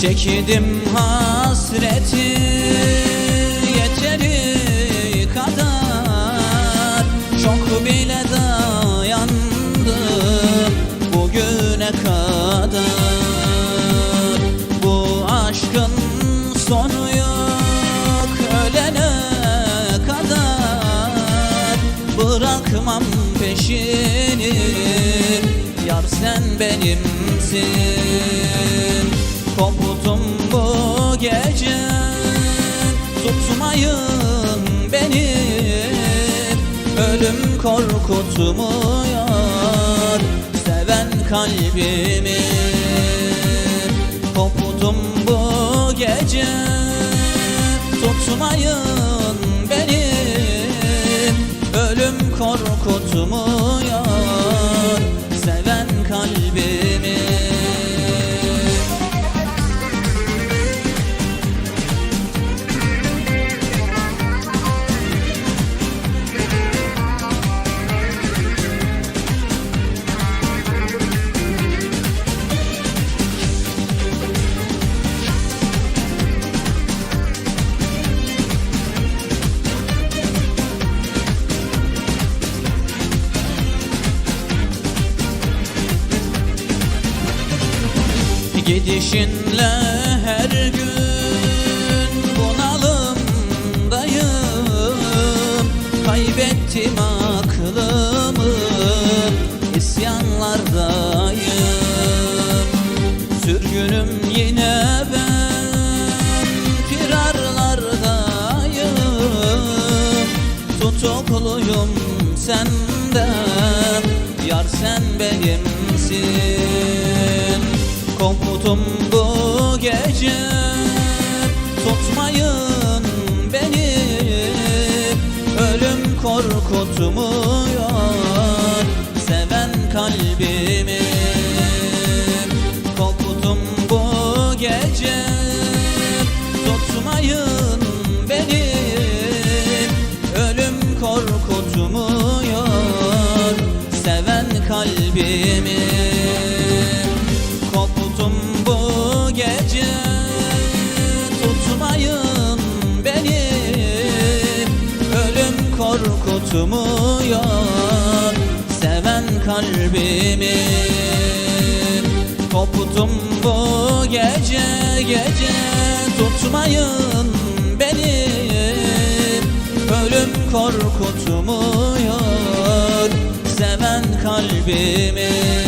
Çektim hasreti yeteri kadar. Çok bile dayandım bugüne kadar. Bu aşkın sonu yok ölene kadar. Bırakmam peşini yar sen benimsin Tutmayın beni. Ölüm korkutmuyor Seven kalbimi. Koptum bu gece. Tutmayın beni. Ölüm korkutmuyor Gidişinle her gün bunalımdayım Kaybettim aklımı isyanlardayım. Sürgünüm yine ben firarlardayım. Tutukluyum senden Yar sen benimsin Koptum bu gece. Tutmayın beni. Ölüm korkutmuyor korkutmuyor Seven kalbimi Koptum bu gece gece. Tutmayın beni. Ölüm korkutmuyor Seven kalbimi